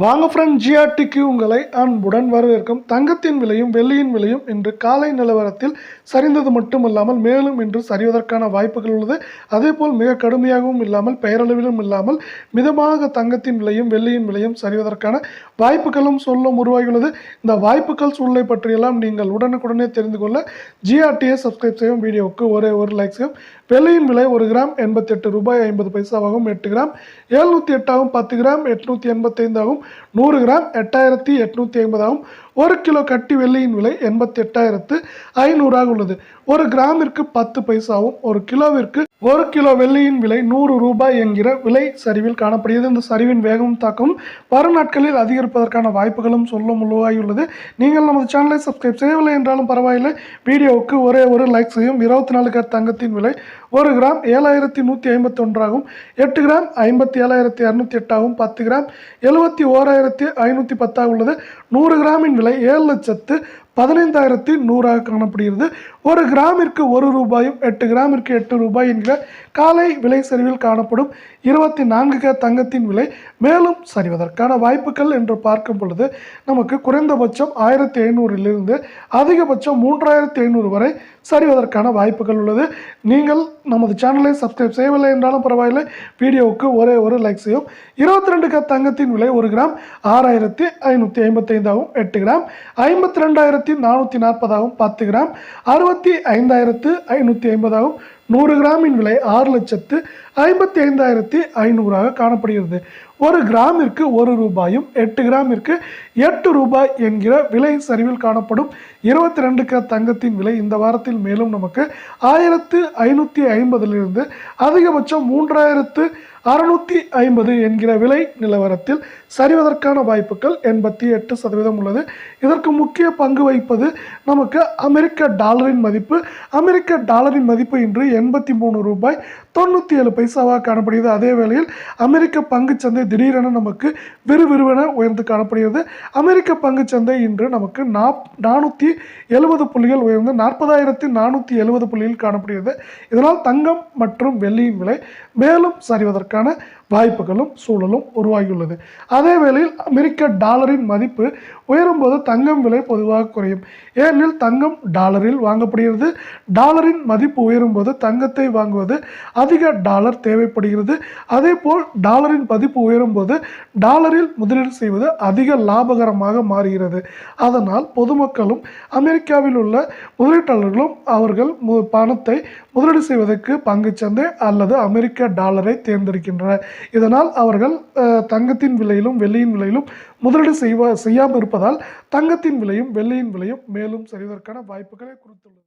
வாங்க ஃப்ரெண்ட் ஜிஆர்டிக்கு உங்களை அன்புடன் வரவேற்கும். தங்கத்தின் விலையும் வெள்ளியின் விலையும் இன்று காலை நிலவரத்தில் சரிந்தது மட்டுமல்லாமல் மேலும் இன்று சரிவதற்கான வாய்ப்புகள் உள்ளது. அதேபோல் மிக கடுமையாகவும் இல்லாமல் பெயரளவிலும் இல்லாமல் மிதமாக தங்கத்தின் விலையும் வெள்ளியின் விலையும் சரிவதற்கான வாய்ப்புகளும் சொல்லும் உருவாகியுள்ளது. இந்த வாய்ப்புகள் சூழலை பற்றியெல்லாம் நீங்கள் உடனுக்குடனே தெரிந்து கொள்ள ஜிஆர்டியை சப்ஸ்கிரைப் செய்யும் வீடியோவுக்கு ஒரே ஒரு லைக் செய்யும். வெள்ளியின் விலை ஒரு கிராம் எண்பத்தெட்டு ரூபாய் ஐம்பது பைசாவாகும் எட்டு கிராம் எழுநூற்றி எட்டாகவும் பத்து கிராம் எட்நூற்றி எண்பத்தைந்தாகவும் நூறு கிராம் எட்டாயிரத்தி எட்நூற்றி ஐம்பதாகவும் ஒரு கிலோ கட்டி வெள்ளியின் விலை எண்பத்தி எட்டாயிரத்து ஐநூறாக உள்ளது. ஒரு கிராமிற்கு பத்து பைசாவும் ஒரு கிலோவிற்கு ஒரு கிலோ வெள்ளியின் விலை நூறு ரூபாய் என்கிற விலை சரிவில் காணப்படுகிறது. இந்த சரிவின் வேகமும் தாக்கம் வரும் நாட்களில் அதிகரிப்பதற்கான வாய்ப்புகளும் சொல்லும் உருவாகியுள்ளது நீங்கள் நமது சேனலை சப்ஸ்கிரைப் செய்யவில்லை என்றாலும் பரவாயில்லை. வீடியோவுக்கு ஒரே ஒரு லைக் செய்யும் இருபத்தி நாலு கிராம் தங்கத்தின் விலை ஒரு கிராம் ஏழாயிரத்தி நூற்றி ஐம்பத்தொன்றாகும் எட்டு கிராம் ஐம்பத்தி ஏழாயிரத்தி இரநூத்தி எட்டாகும் பத்து கிராம் எழுபத்தி ஓராயிரத்தி ஐநூற்றி பத்தாக உள்ளது. நூறு கிராமின் விலை ஏழு லட்சத்து பதினைந்தாயிரத்தி நூறாக காணப்படுகிறது. ஒரு கிராமிற்கு ஒரு ரூபாயும் எட்டு கிராமிற்கு எட்டு ரூபாய் என்கிற காலை விலை சரிவில் காணப்படும். இருபத்தி நான்கு க தங்கத்தின் விலை மேலும் சரிவதற்கான வாய்ப்புகள் என்று பார்க்கும் பொழுது நமக்கு குறைந்தபட்சம் ஆயிரத்தி ஐநூறிலிருந்து அதிகபட்சம் மூன்றாயிரத்தி ஐநூறு வரை சரிவதற்கான வாய்ப்புகள் உள்ளது. நீங்கள் நமது சேனலை சப்ஸ்கிரைப் செய்யவில்லை என்றாலும் பரவாயில்லை. வீடியோவுக்கு ஒரே ஒரு லைக் செய்யும் இருபத்தி ரெண்டு க தங்கத்தின் விலை ஒரு கிராம் ஆறாயிரத்தி ஐநூற்றி ஐம்பத்தைந்தாகவும் எட்டு கிராம். ஐம்பத்தி ரெண்டாயிரத்தி நானூற்றி நாற்பதாகவும் பத்து கிராம் அறுபத்தி ஐந்தாயிரத்து ஐநூற்றி ஐம்பதாகவும் நூறு கிராமின் விலை ஆறு லட்சத்து ஐம்பத்தி ஐந்தாயிரத்தி ஐநூறாக காணப்படுகிறது. ஒரு கிராமிற்கு ஒரு ரூபாயும் எட்டு கிராமிற்கு எட்டு ரூபாய் என்கிற விலை சரிவில் காணப்படும் இருபத்தி ரெண்டு க தங்கத்தின் விலை இந்த வாரத்தில் மேலும் நமக்கு ஆயிரத்து ஐநூற்றி ஐம்பதிலிருந்து அதிகபட்சம் மூன்றாயிரத்து அறுநூற்றி ஐம்பது என்கிற விலை நிலவரத்தில் சரிவதற்கான வாய்ப்புகள் எண்பத்தி எட்டு சதவீதம் உள்ளது. இதற்கு முக்கிய பங்கு வகிப்பது நமக்கு அமெரிக்க டாலரின் மதிப்பு. அமெரிக்க டாலரின் மதிப்பு இன்று எண்பத்தி மூணு ரூபாய் தொண்ணூற்றி ஏழு பைசாவாக காணப்படுகிறது. அதே வேளையில் அமெரிக்க பங்குச்சந்தை திடீரென நமக்கு விறுவிறுவென உயர்ந்து காணப்படுகிறது. அமெரிக்க பங்குச்சந்தை இன்று நமக்கு நாப் நானூற்றி எழுபது புள்ளிகள் உயர்ந்து நாற்பதாயிரத்தி நானூற்றி எழுபது புள்ளியில் காணப்படுகிறது. இதனால் தங்கம் மற்றும் வெள்ளியின் விலை மேலும் சரிவதற்கான வாய்ப்புகளும் சூழலும் உருவாகியுள்ளது. அதே வேளையில் அமெரிக்க டாலரின் மதிப்பு உயரும்போது தங்கம் விலை பொதுவாக குறையும். ஏனெனில் தங்கம் டாலரில் வாங்கப்படுகிறது. டாலரின் மதிப்பு உயரும்போது தங்கத்தை வாங்குவது அதிக டாலர் தேவைப்படுகிறது. அதே போல் டாலரின் மதிப்பு உயரும்போது டாலரில் முதலீடு செய்வது அதிக லாபகரமாக மாறுகிறது. அதனால் பொதுமக்களும் அமெரிக்காவில் உள்ள முதலீட்டாளர்களும் அவர்கள் மு- பணத்தை முதலீடு செய்வதற்கு பங்குச்சந்தை அல்லது அமெரிக்க டாலரை தேர்ந்தெடுக்கின்றனர். இதனால் அவர்கள் தங்கத்தின் விலையிலும் வெள்ளியின் விலையிலும் முதலீடு செய்வ செய்யாமல் இருப்பதால் தங்கத்தின் விலையும் வெள்ளியின் விலையும் மேலும் சரிவதற்கான வாய்ப்புகளை குறித்துள்ளது